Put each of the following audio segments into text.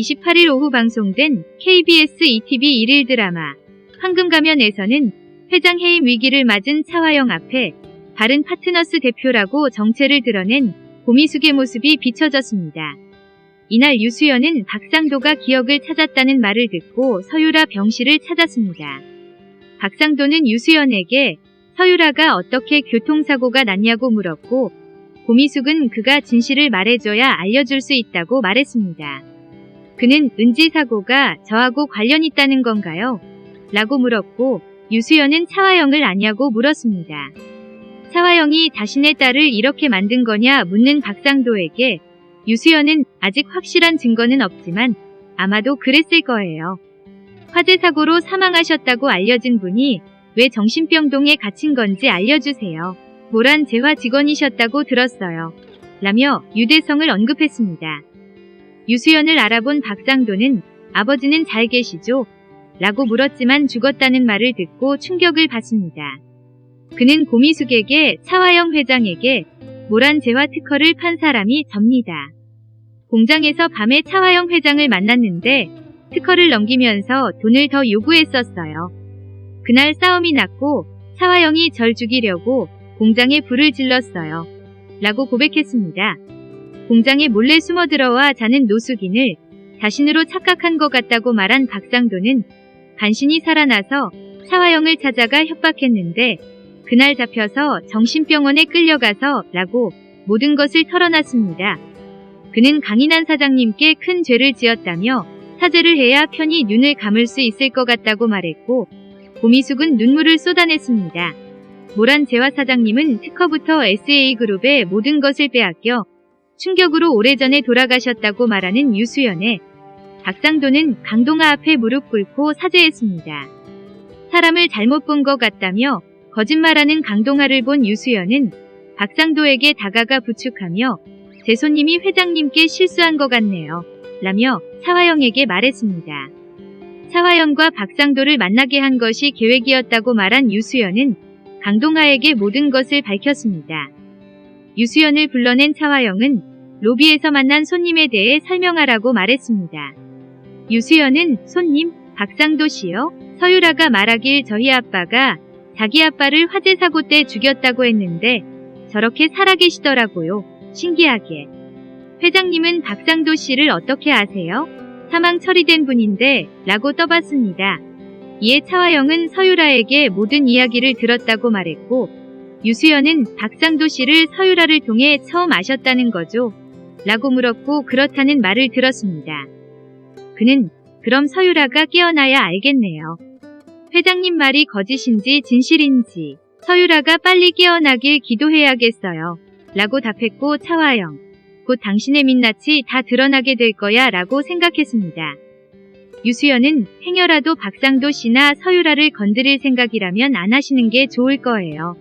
28일 오후 방송된 KBS ETV 일일 드라마 황금가면에서는 회장 해임 위기를 맞은 차화영 앞에 바른 파트너스 대표라고 정체를 드러낸 고미숙의 모습이 비춰졌습니다. 이날 유수연은 박상도가 기억을 찾았다는 말을 듣고 서유라 병실을 찾았습니다. 박상도는 유수연에게 서유라가 어떻게 교통사고가 났냐고 물었고 고미숙은 그가 진실을 말해줘야 알려줄 수 있다고 말했습니다. 그는 은지 사고가 저하고 관련 있다는 건가요? 라고 물었고 유수연은 차화영을 아냐고 물었습니다. 차화영이 자신의 딸을 이렇게 만든 거냐 묻는 박상도에게 유수연은 아직 확실한 증거는 없지만 아마도 그랬을 거예요. 화재 사고로 사망하셨다고 알려진 분이 왜 정신병동에 갇힌 건지 알려주세요. 모란 재화 직원이셨다고 들었어요. 라며 유대성을 언급했습니다. 유수연을 알아본 박상도는 아버지는 잘 계시죠? 라고 물었지만 죽었다는 말을 듣고 충격을 받습니다. 그는 고미숙에게 차화영 회장에게 모란 재화 특허를 판 사람이 접니다. 공장에서 밤에 차화영 회장을 만났는데 특허를 넘기면서 돈을 더 요구했었어요. 그날 싸움이 났고 차화영이 절 죽이려고 공장에 불을 질렀어요. 라고 고백했습니다. 공장에 몰래 숨어 들어와 자는 노숙인을 자신으로 착각한 것 같다고 말한 박상도는 간신히 살아나서 차화영을 찾아가 협박했는데 그날 잡혀서 정신병원에 끌려가서 라고 모든 것을 털어놨습니다. 그는 강인한 사장님께 큰 죄를 지었다며 사죄를 해야 편히 눈을 감을 수 있을 것 같다고 말했고 고미숙은 눈물을 쏟아냈습니다. 모란 재화 사장님은 특허부터 SA그룹의 모든 것을 빼앗겨 충격으로 오래전에 돌아가셨다고 말하는 유수연에 박상도는 강동아 앞에 무릎 꿇고 사죄했습니다. 사람을 잘못 본 것 같다며 거짓말하는 강동아를 본 유수연은 박상도에게 다가가 부축하며 제 손님이 회장님께 실수한 것 같네요. 라며 차화영에게 말했습니다. 차화영과 박상도를 만나게 한 것이 계획이었다고 말한 유수연은 강동아에게 모든 것을 밝혔습니다. 유수연을 불러낸 차화영은 로비에서 만난 손님에 대해 설명하라고 말했습니다. 유수연은 손님, 박상도 씨요? 서유라가 말하길 저희 아빠가 자기 아빠를 화재 사고 때 죽였다고 했는데 저렇게 살아계시더라고요. 신기하게. 회장님은 박상도 씨를 어떻게 아세요? 사망 처리된 분인데 라고 떠봤습니다. 이에 차화영은 서유라에게 모든 이야기를 들었다고 말했고 유수연은 박상도 씨를 서유라를 통해 처음 아셨다는 거죠. 라고 물었고 그렇다는 말을 들었습니다. 그는 그럼 서유라가 깨어나야 알겠네요. 회장님 말이 거짓인지 진실인지 서유라가 빨리 깨어나길 기도해야겠어요. 라고 답했고 차화영. 곧 당신의 민낯이 다 드러나게 될 거야 라고 생각했습니다. 유수연은 행여라도 박상도 씨나 서유라를 건드릴 생각이라면 안 하시는 게 좋을 거예요.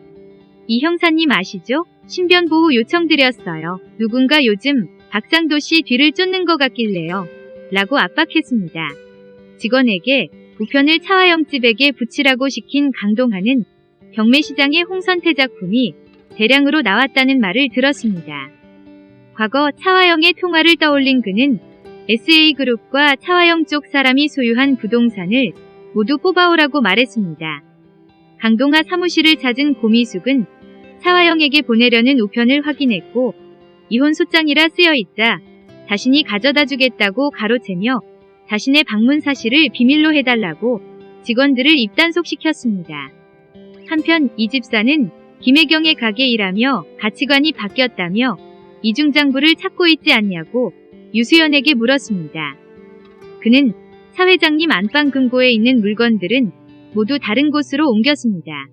이 형사님 아시죠? 신변보호 요청드렸어요. 누군가 요즘 박상도 씨 뒤를 쫓는 것 같길래요. 라고 압박했습니다. 직원에게 우편을 차화영 집에게 붙이라고 시킨 강동하는 경매시장의 홍선태 작품이 대량으로 나왔다는 말을 들었습니다. 과거 차화영의 통화를 떠올린 그는 SA그룹과 차화영 쪽 사람이 소유한 부동산을 모두 뽑아오라고 말했습니다. 강동하 사무실을 찾은 고미숙은 차화영에게 보내려는 우편을 확인했고 이혼 소장이라 쓰여 있자 자신이 가져다 주겠다고 가로채며 자신의 방문 사실을 비밀로 해달라고 직원들을 입단속시켰습니다. 한편 이 집사는 김혜경의 가게 일하며 가치관이 바뀌었다며 이중장부를 찾고 있지 않냐고 유수연에게 물었습니다. 그는 사회장님 안방 금고에 있는 물건들은 모두 다른 곳으로 옮겼습니다.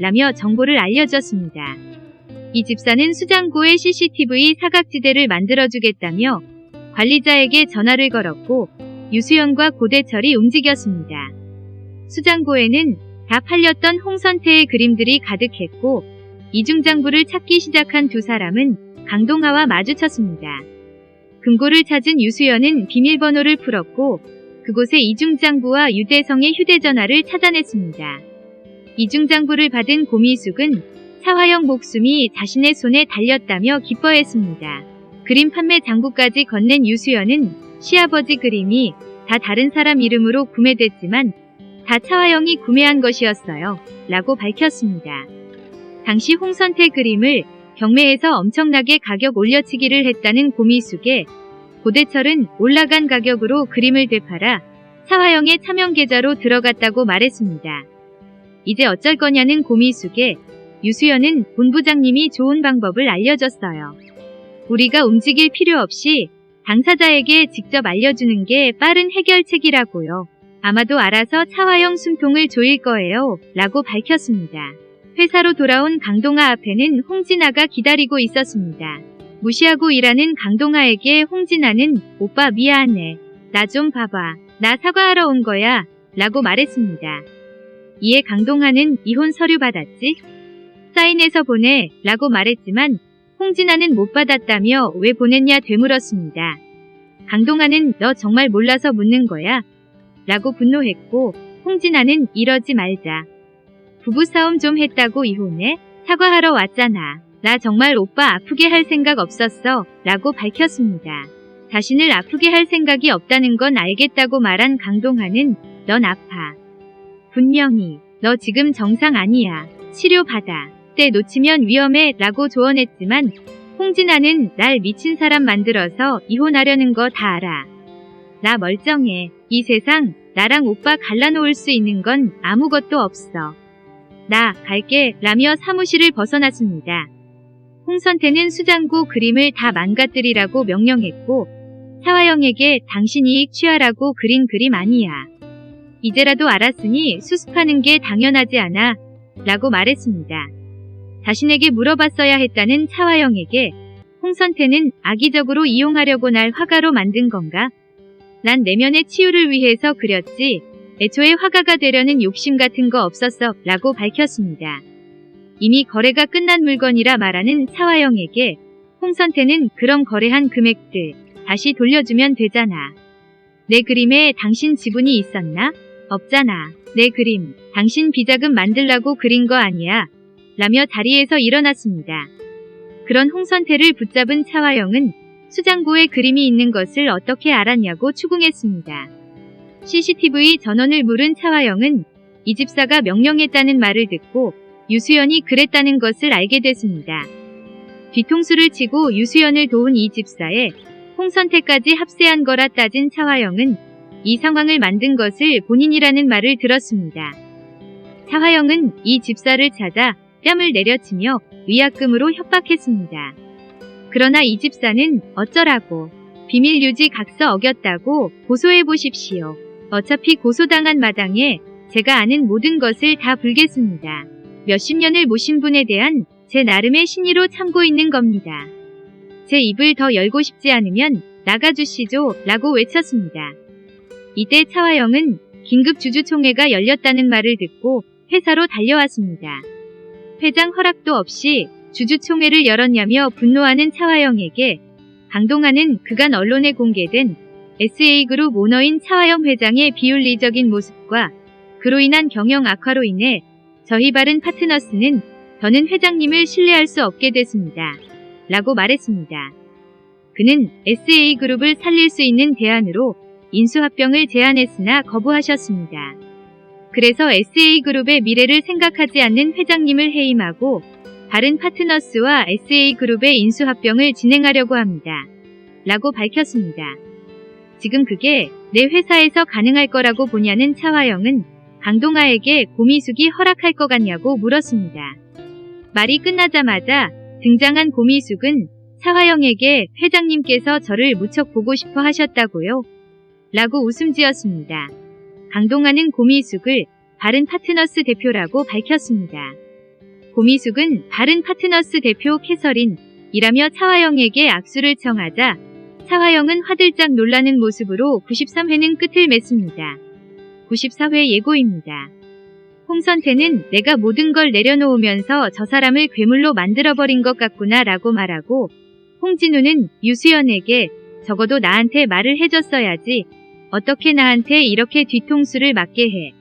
라며 정보를 알려줬습니다. 이 집사는 수장고에 CCTV 사각지대를 만들어주겠다며 관리자에게 전화를 걸었고 유수연과 고대철이 움직였습니다. 수장고에는 다 팔렸던 홍선태의 그림들이 가득했고 이중장부를 찾기 시작한 두 사람은 강동하와 마주쳤습니다. 금고를 찾은 유수연은 비밀번호를 풀었고 그곳에 이중장부와 유대성의 휴대전화를 찾아냈습니다. 이중장부를 받은 고미숙은 차화영 목숨이 자신의 손에 달렸다며 기뻐했습니다. 그림 판매 장부까지 건넨 유수연은 시아버지 그림이 다 다른 사람 이름으로 구매됐지만 다 차화영이 구매한 것이었어요. 라고 밝혔습니다. 당시 홍선태 그림을 경매에서 엄청나게 가격 올려치기를 했다는 고미숙에 고대철은 올라간 가격으로 그림을 되팔아 차화영의 차명 계좌로 들어갔다고 말했습니다. 이제 어쩔 거냐는 고미숙에 유수연은 본부장님이 좋은 방법을 알려줬어요. 우리가 움직일 필요 없이 당사자에게 직접 알려주는 게 빠른 해결책이라고요. 아마도 알아서 차화영 숨통을 조일 거예요. 라고 밝혔습니다. 회사로 돌아온 강동아 앞에는 홍진아가 기다리고 있었습니다. 무시하고 일하는 강동아에게 홍진아는 오빠 미안해. 나 좀 봐봐. 나 사과하러 온 거야. 라고 말했습니다. 이에 강동아는 이혼 서류 받았지? 사인해서 보내. 라고 말했지만 홍진아는 못 받았다며 왜 보냈냐 되물었습니다. 강동아는 너 정말 몰라서 묻는 거야? 라고 분노했고 홍진아는 이러지 말자. 부부싸움 좀 했다고 이혼해? 사과하러 왔잖아. 나 정말 오빠 아프게 할 생각 없었어. 라고 밝혔습니다. 자신을 아프게 할 생각이 없다는 건 알겠다고 말한 강동하는 넌 아파. 분명히 너 지금 정상 아니야. 치료받아. 때 놓치면 위험해 라고 조언했지만 홍진아는 날 미친 사람 만들어서 이혼하려는 거 다 알아. 나 멀쩡해. 이 세상 나랑 오빠 갈라놓을 수 있는 건 아무것도 없어. 나 갈게 라며 사무실을 벗어났습니다. 홍선태는 수장고 그림을 다 망가뜨리라고 명령했고 차화영에게 당신 이익 취하라고 그린 그림 아니야. 이제라도 알았으니 수습하는 게 당연하지 않아 라고 말했습니다. 자신에게 물어봤어야 했다는 차화영에게 홍선태는 악의적으로 이용하려고 날 화가로 만든 건가? 난 내면의 치유를 위해서 그렸지 애초에 화가가 되려는 욕심 같은 거 없었어 라고 밝혔습니다. 이미 거래가 끝난 물건이라 말하는 차화영에게 홍선태는 그럼 거래한 금액들 다시 돌려주면 되잖아. 내 그림에 당신 지분이 있었나? 없잖아. 내 그림 당신 비자금 만들라고 그린 거 아니야. 라며 자리에서 일어났습니다. 그런 홍선태를 붙잡은 차화영은 수장고에 그림이 있는 것을 어떻게 알았냐고 추궁했습니다. CCTV 전원을 물은 차화영은 이 집사가 명령했다는 말을 듣고 유수연이 그랬다는 것을 알게 됐습니다. 뒤통수를 치고 유수연을 도운 이 집사에 홍선태까지 합세한 거라 따진 차화영은 이 상황을 만든 것을 본인이라는 말을 들었습니다. 차화영은 이 집사를 찾아 뺨을 내려치며 위약금으로 협박했습니다. 그러나 이 집사는 어쩌라고 비밀 유지 각서 어겼다고 고소해 보십시오. 어차피 고소당한 마당에 제가 아는 모든 것을 다 불겠습니다. 몇십 년을 모신 분에 대한 제 나름의 신의로 참고 있는 겁니다. 제 입을 더 열고 싶지 않으면 나가주시죠 라고 외쳤습니다. 이때 차화영은 긴급 주주총회가 열렸다는 말을 듣고 회사로 달려왔습니다. 회장 허락도 없이 주주총회를 열었냐며 분노하는 차화영에게 강동하는 그간 언론에 공개된 SA그룹 오너인 차화영 회장의 비윤리적인 모습과 그로 인한 경영 악화로 인해 저희 바른 파트너스는 저는 회장님을 신뢰할 수 없게 됐습니다. 라고 말했습니다. 그는 SA그룹을 살릴 수 있는 대안으로 인수합병을 제안했으나 거부하셨습니다. 그래서 SA그룹의 미래를 생각하지 않는 회장님을 해임하고 다른 파트너스와 SA그룹의 인수합병을 진행하려고 합니다. 라고 밝혔습니다. 지금 그게 내 회사에서 가능할 거라고 보냐는 차화영은 강동아에게 고미숙이 허락할 것 같냐고 물었습니다. 말이 끝나자마자 등장한 고미숙은 차화영에게 회장님께서 저를 무척 보고 싶어 하셨다고요? 라고 웃음 지었습니다. 강동아는 고미숙을 바른 파트너스 대표라고 밝혔습니다. 고미숙은 바른 파트너스 대표 캐서린 이라며 차화영에게 악수를 청하자 차화영은 화들짝 놀라는 모습으로 93회는 끝을 맺습니다. 94회 예고입니다. 홍선태는 내가 모든 걸 내려놓으면서 저 사람을 괴물로 만들어버린 것 같구나 라고 말하고 홍진우는 유수연에게 적어도 나한테 말을 해줬어야지 어떻게 나한테 이렇게 뒤통수를 맞게 해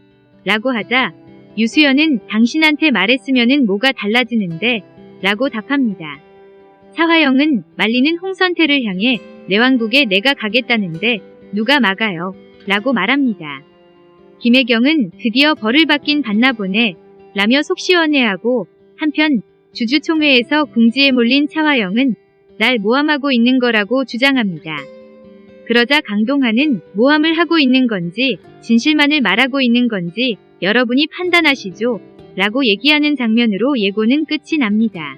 라고 하자 유수연은 당신한테 말했으면은 뭐가 달라지는데 라고 답합니다. 차화영은 말리는 홍선태를 향해 내 왕국에 내가 가겠다는데 누가 막아요. 라고 말합니다. 김혜경은 드디어 벌을 받긴 받나 보네. 라며 속 시원해하고 한편 주주총회에서 궁지에 몰린 차화영은 날 모함하고 있는 거라고 주장합니다. 그러자 강동하는 모함을 하고 있는 건지 진실만을 말하고 있는 건지 여러분이 판단하시죠. 라고 얘기하는 장면으로 예고는 끝이 납니다.